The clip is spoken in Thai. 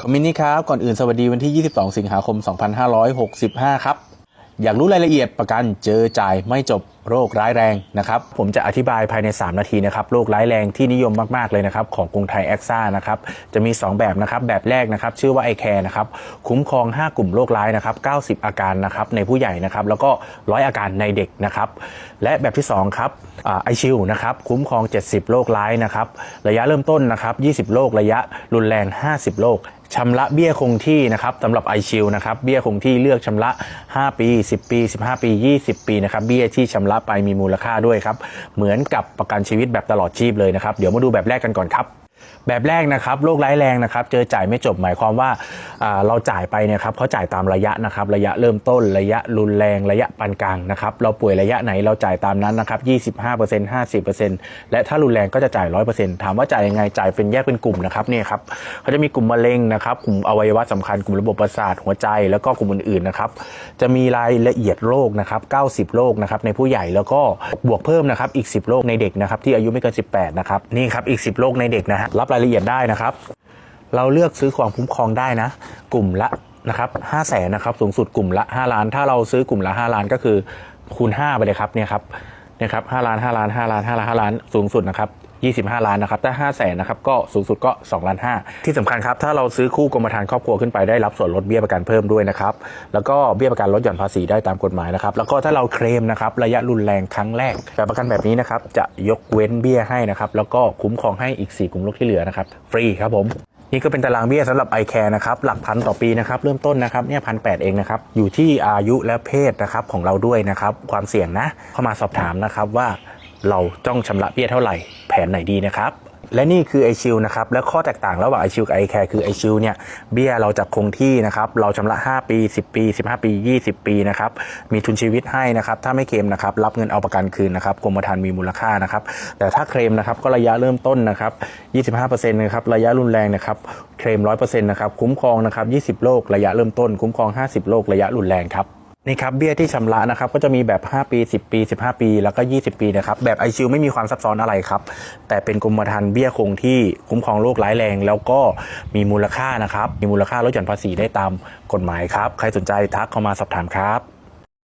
คอมมินี้ครับ ก่อนอื่นสวัสดีวันที่ 22 สิงหาคม 2565 ครับ อยากรู้รายละเอียดประกันเจอจ่ายไม่จบ โรคร้ายแรงนะครับ ผมจะอธิบายภายใน 3 นาทีนะครับโรคร้ายแรงที่นิยมมาก ๆ เลยนะครับของกรุงไทยแอคซ่านะครับจะมี 2 แบบนะครับแบบแรกนะครับชื่อว่าไอแคร์นะครับคุ้มครอง 5 กลุ่มโรคร้ายนะครับ90 อาการนะครับในผู้ใหญ่นะครับแล้วก็ 100 อาการในเด็กนะครับและแบบที่ 2 ครับไอชิลนะครับคุ้มครอง 70 โรคร้ายนะครับระยะเริ่มต้นนะครับ20 โรคระยะรุนแรง 50 โรคชำระเบี้ยคงที่นะครับสำหรับ iShield นะครับเบี้ยคงที่เลือกชำระ 5 ปี 10 ปี 15 ปี 20 ปีนะครับเบี้ยที่ชำระไปมีมูลค่าด้วยครับ เหมือนกับประกันชีวิตแบบตลอดชีพเลยนะครับ เดี๋ยวมาดูแบบแรกกันก่อนครับ แบบแรกนะครับโรคร้ายแรงนะครับเจอจ่ายไม่จบหมายความว่าเราจ่ายไปเนี่ยครับเขาจ่ายตามระยะนะครับระยะเริ่มต้นระยะรุนแรงระยะปานกลางนะครับเราป่วยระยะไหนเราจ่ายตามนั้นนะครับ25% 50%และถ้ารุนแรงก็จะจ่าย 100%ถามว่าจ่ายยังไงจ่ายเป็นแยกเป็นกลุ่มนะครับเนี่ยครับเขาจะมีกลุ่มมะเร็งนะครับกลุ่มอวัยวะสำคัญกลุ่มระบบประสาทหัวใจ แล้วก็กลุ่มอื่นๆนะครับจะมีรายละเอียดโรคนะครับ90 โรคนะครับในผู้ใหญ่แล้วก็บวกเพิ่มนะครับอีก 10 โรคในเด็กนะครับที่อายุไม่เกิน 18นะครับนี่ครับอีก 10 โรคในเด็กนะฮะรับรายละเอียดได้นะครับ เราเลือกซื้อความคุ้มครองได้นะ กลุ่มละนะครับห้าแสนนะครับสูงสุดกลุ่มละ5ล้าน ถ้าเราซื้อกลุ่มละ 5 ล้านก็คือคูณ 5 ไปเลยครับเนี่ยครับเนี่ยครับห้าล้านห้าล้านห้าล้านห้าล้านห้าล้านสูงสุดนะครับ 25 ล้านนะครับถ้า5 0 0แสนนะครับก็สูงสุดก็2ล้าน5ที่สำคัญครับถ้าเราซื้อคู่กรมธรรม์ครอบครัวขึ้นไปได้รับส่วนลดเบี้ยประกันเพิ่มด้วยนะครับแล้วก็เบี้ยประกันลดหย่อนภาษีได้ตามกฎหมายนะครับแล้วก็ถ้าเราเคลมนะครับระยะรุนแรงครั้งแรกแบบประกันแบบนี้นะครับจะยกเว้นเบี้ยให้นะครับแล้วก็คุ้มครองให้อีก 4 กลุ่มโรคที่เหลือนะครับฟรีครับผมนี่ก็เป็นตารางเบี้ยสำหรับ i c a r e นะครับหลักพันต่อปีนะครับเริ่มต้นนะครับเนี่ยพันแเองนะครับอยู่ที่อายุและเพศนะครับของเราด้วยนะครับความเสี่ยงนะเข้ามาสอบถามนะครับว่า เราต้องชำระเบี้ยเท่าไหร่ แผนไหนดีนะครับและนี่คือ i s h i e l d นะครับและข้อแตกต่างระหว่าง i s h i e l d กับ i c a r e คือ i s h i e l d เนี่ยเบี้ยเราจะคงที่นะครับเราชำระ 5 ปี 10 ปี 15 ปี 20 ปีนะครับมีทุนชีวิตให้นะครับถ้าไม่เคลมนะครับรับเงินเอาประกันคืนนะครับกรมธรรม์มีมูลค่านะครับแต่ถ้าเคลมนะครับก็ระยะเริ่มต้นนะครับ 25%นะครับระยะรุนแรงนะครับเคลม 100%นะครับคุ้มครองนะครับ 20 โรคระยะเริ่มต้น คุ้มครอง 50 โรคระยะรุนแรงครับ นี่ครับเบี้ยที่ชำระนะครับก็จะมีแบบ 5 ปี 10 ปี 15 ปี แล้วก็ 20 ปีนะครับแบบไอชิวไม่มีความซับซ้อนอะไรครับ แต่เป็นกรมธรรม์เบี้ยคงที่คุ้มครองโรคร้ายแรง แล้วก็มีมูลค่านะครับ มีมูลค่าลดหย่อนภาษีได้ตามกฎหมายครับ ใครสนใจทักเข้ามาสอบถามครับ